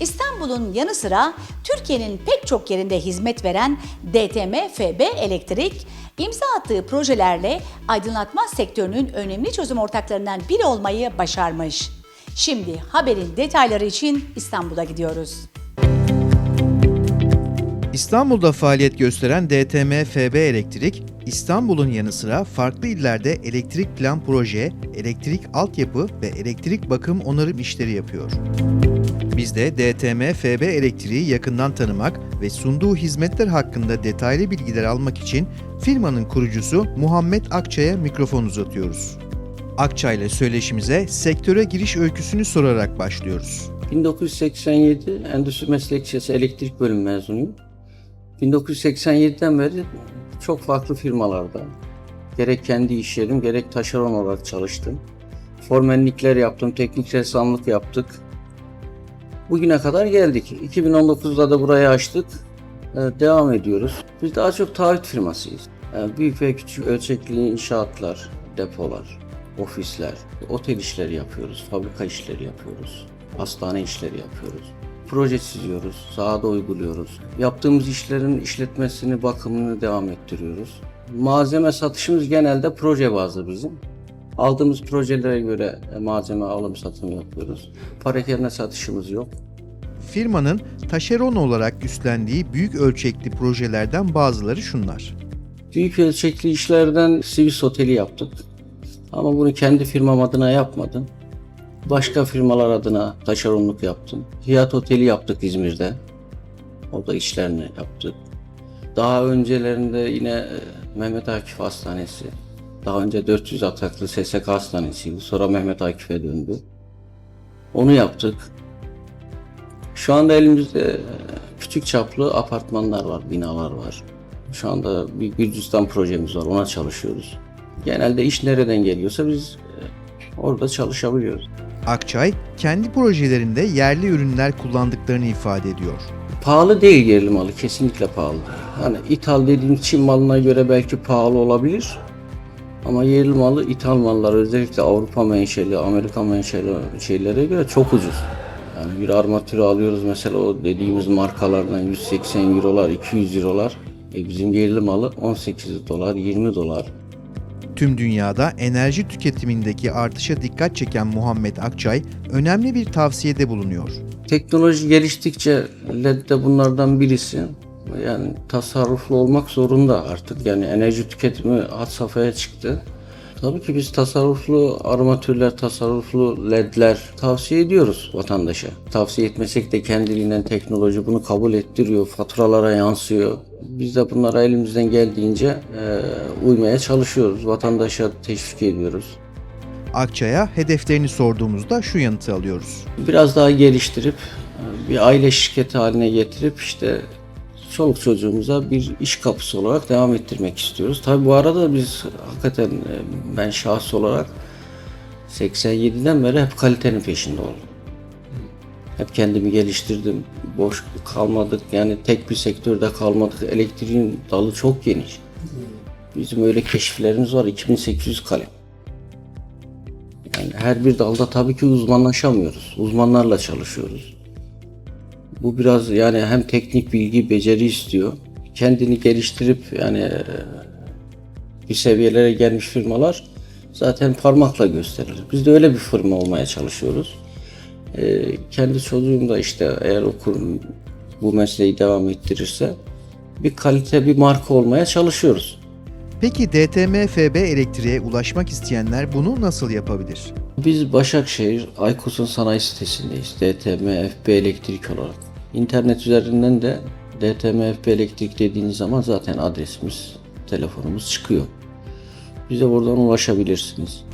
İstanbul'un yanı sıra Türkiye'nin pek çok yerinde hizmet veren DTM FB Elektrik, imza attığı projelerle aydınlatma sektörünün önemli çözüm ortaklarından biri olmayı başarmış. Şimdi haberin detayları için İstanbul'a gidiyoruz. İstanbul'da faaliyet gösteren DTM FB Elektrik, İstanbul'un yanı sıra farklı illerde elektrik plan proje, elektrik altyapı ve elektrik bakım onarım işleri yapıyor. Biz de DTM FB Elektriği yakından tanımak ve sunduğu hizmetler hakkında detaylı bilgiler almak için firmanın kurucusu Muhammed Akçay'a mikrofon uzatıyoruz. Akçay ile söyleşimize sektöre giriş öyküsünü sorarak başlıyoruz. 1987 Endüstri Meslek Lisesi Elektrik Bölümü mezunuyum. 1987'den beri çok farklı firmalarda gerek kendi iş yerim gerek taşeron olarak çalıştım. Formenlikler yaptım, teknik ressamlık yaptık. Bugüne kadar geldik. 2019'da da burayı açtık. Ee, Devam ediyoruz. Biz daha çok taahhüt firmasıyız. Yani büyük ve küçük ölçekli inşaatlar, depolar, ofisler, otel işleri yapıyoruz, fabrika işleri yapıyoruz, hastane işleri yapıyoruz. Proje çiziyoruz, sahada uyguluyoruz. Yaptığımız işlerin işletmesini, bakımını devam ettiriyoruz. Malzeme satışımız genelde proje bazlı bizim. Aldığımız projelere göre e, malzeme alım satım yapıyoruz. Parakende satışımız yok. Firmanın taşeron olarak üstlendiği büyük ölçekli projelerden bazıları şunlar. Büyük ölçekli işlerden Sivis Oteli yaptık. Ama bunu kendi firmam adına yapmadım. Başka firmalar adına taşeronluk yaptım. Hiyat Oteli yaptık İzmir'de. O da işlerini yaptık. Daha öncelerinde yine e, Mehmet Akif Hastanesi. Daha önce 400 ataklı SSK Hastanesi'ydi. Sonra Mehmet Akif'e döndü. Onu yaptık. Şu anda elimizde e, küçük çaplı apartmanlar var, binalar var. Şu anda bir Gürcistan projemiz var, ona çalışıyoruz. Genelde iş nereden geliyorsa biz e, orada çalışabiliyoruz. Akçay, kendi projelerinde yerli ürünler kullandıklarını ifade ediyor. Pahalı değil yerli malı, kesinlikle pahalı. Hani ithal dediğim Çin malına göre belki pahalı olabilir. Ama yerli malı ithal mallar özellikle Avrupa menşeli, Amerika menşeli şeylere göre çok ucuz. Yani bir armatürü alıyoruz mesela o dediğimiz markalardan 180 eurolar, 200 eurolar. E bizim yerli malı 18 dolar, 20 dolar. Tüm dünyada enerji tüketimindeki artışa dikkat çeken Muhammed Akçay, önemli bir tavsiyede bulunuyor. Teknoloji geliştikçe LED de bunlardan birisi. Yani tasarruflu olmak zorunda artık. Yani enerji tüketimi had safhaya çıktı. Tabii ki biz tasarruflu armatürler, tasarruflu ledler tavsiye ediyoruz vatandaşa. Tavsiye etmesek de kendiliğinden teknoloji bunu kabul ettiriyor, faturalara yansıyor. Biz de bunlara elimizden geldiğince e, uymaya çalışıyoruz, vatandaşa teşvik ediyoruz. Akçay'a hedeflerini sorduğumuzda şu yanıtı alıyoruz. biraz daha geliştirip e, bir aile şirketi haline getirip işte çoluk çocuğumuza bir iş kapısı olarak devam ettirmek istiyoruz. Tabi bu arada biz hakikaten e, ben şahs olarak 87'den beri hep kalitenin peşinde oldum. Hep kendimi geliştirdim. Boş kalmadık. Yani tek bir sektörde kalmadık. Elektriğin dalı çok geniş. Bizim öyle keşiflerimiz var. 2800 kalem. Yani her bir dalda tabii ki uzmanlaşamıyoruz. Uzmanlarla çalışıyoruz. Bu biraz yani hem teknik bilgi, beceri istiyor. Kendini geliştirip yani e, bir seviyelere gelmiş firmalar zaten parmakla gösterilir. Biz de öyle bir firma olmaya çalışıyoruz. E, kendi çocuğum da işte eğer okur bu mesleği devam ettirirse bir kalite, bir marka olmaya çalışıyoruz. Peki DTM FB elektriğe ulaşmak isteyenler bunu nasıl yapabilir? Biz Başakşehir Aykos'un sanayi sitesindeyiz. DTM FB Elektrik olarak. İnternet üzerinden de DTM FB Elektrik dediğiniz zaman zaten adresimiz, telefonumuz çıkıyor. Bize buradan ulaşabilirsiniz.